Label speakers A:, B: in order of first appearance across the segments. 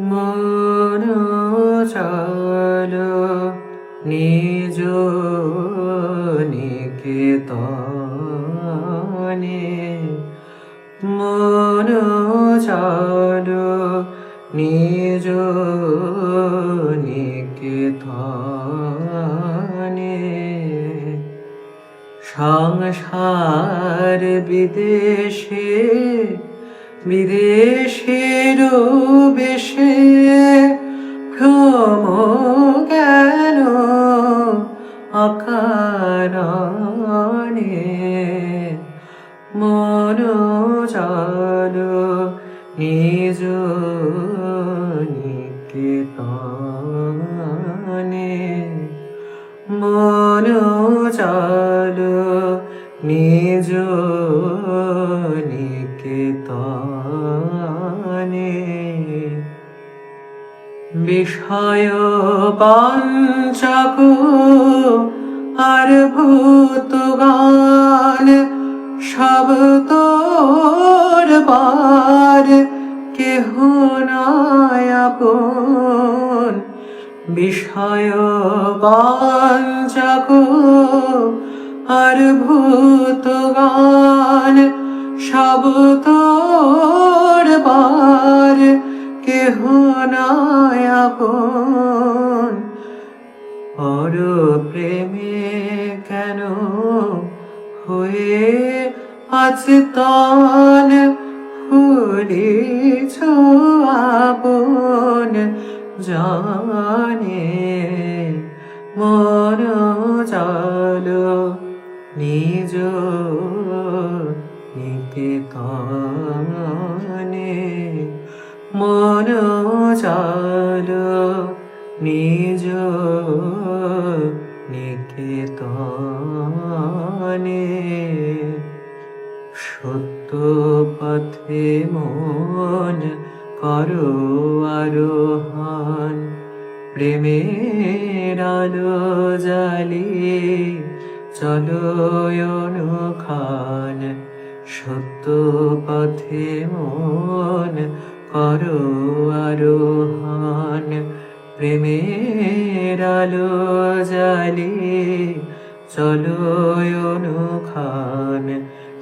A: মন চলো নিজ নিকেতনে মন চলো নিজ নিকেতনে সংসার বিদেশে বিদেশের বেশে নিকেতনে মন চল নিজ নিকেতনে বিষয় পঞ্চক আর ভূত গান তোর পার কেহ নয় আপন। বিষয় পঞ্চক আর ভূত গান সব তোর পার কেহ নয় আপন। পর প্রেমে কেন হয়ে আছে তন? ফুলিছ আপন জানে মন চলো নিজ নিকেতনে মন চলো নিজ নিকেতনে সত্য পথে মন করো আরোহণ। প্রেমের আলো জালিয়ে চলো অনুখান। সত্য পথে মন করো আরোহণ। প্রেমের আলো জালিয়ে চলো অনুখান।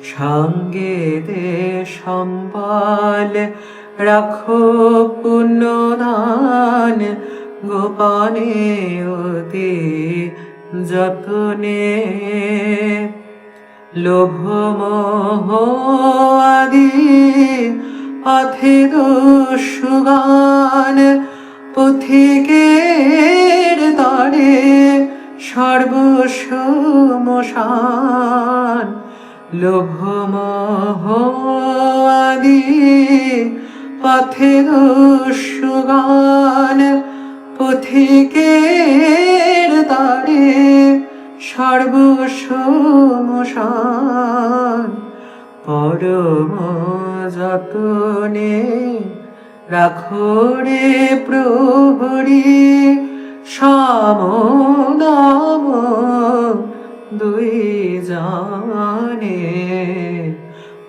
A: সঙ্গে দে সম্বল, রাখো পুণ্যদান। গোপনে অতি যতনে। লোভ মোহ আদি পথে দোষগান পথিকের তরে সর্বসমশান। লোভ মোহ আদি পথে সুগান পথিকের তরে সর্বসমশান পরম যতনে রাখো রে প্রহরী সম দাম দুই জানে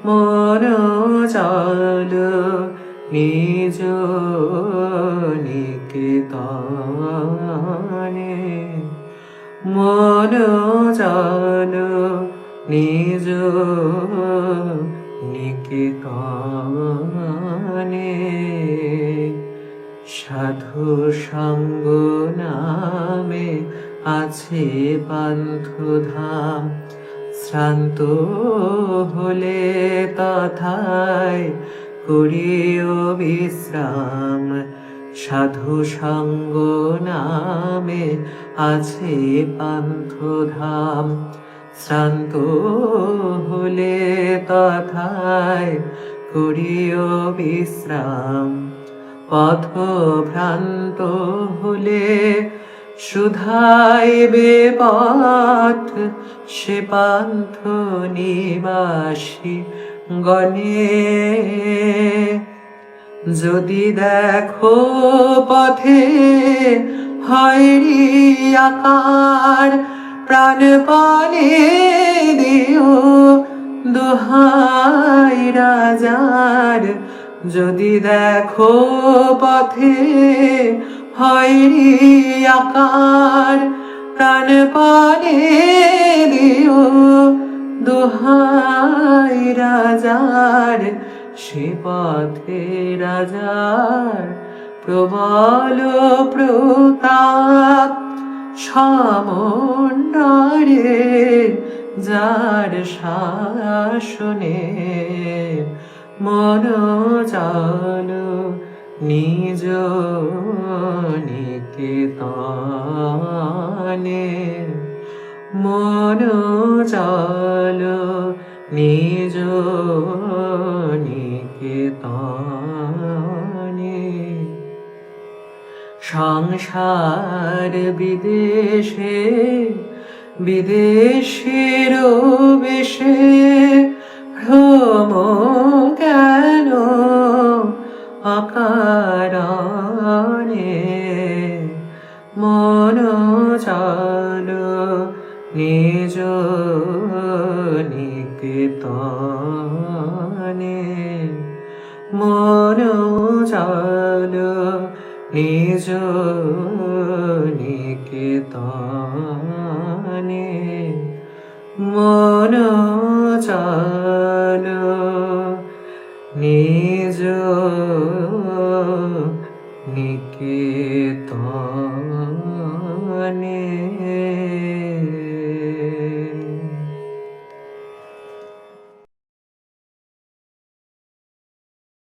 A: মন চাল নিজ নিকেতনে। মন চাল নিজ নিকেতনে। সাধু সঙ্গ নামে আছে পান্থধাম শ্রান্ত হলে তথায় করিও বিশ্রাম। সাধু সঙ্গ নামে আছে পান্থধাম। শ্রান্ত হলে তথায় করিও বিশ্রাম। পথ ভ্রান্ত হলে শুধাইবে পথ সে পান্থ নিবাসী গণে। যদি দেখো পথে হয়রি আকার, প্রাণপণে দিও দোহাই রাজার। যদি দেখো পথে হয়রি আকার প্রাণপণে দিও দোহাই রাজার, সে পথে রাজার প্রবল প্রতাপ। সমন্ডরে যার শাসনে মন চাল নিজ নিকেতনে মন চাল নিজ নিকেতনে সংসার বিদেশে বিদেশের বেশে ভ্রম কেন? অকারণে মন চাল নিজ নিকেতনে মন চাল নিজ নিকেতনে মন চাল নিজ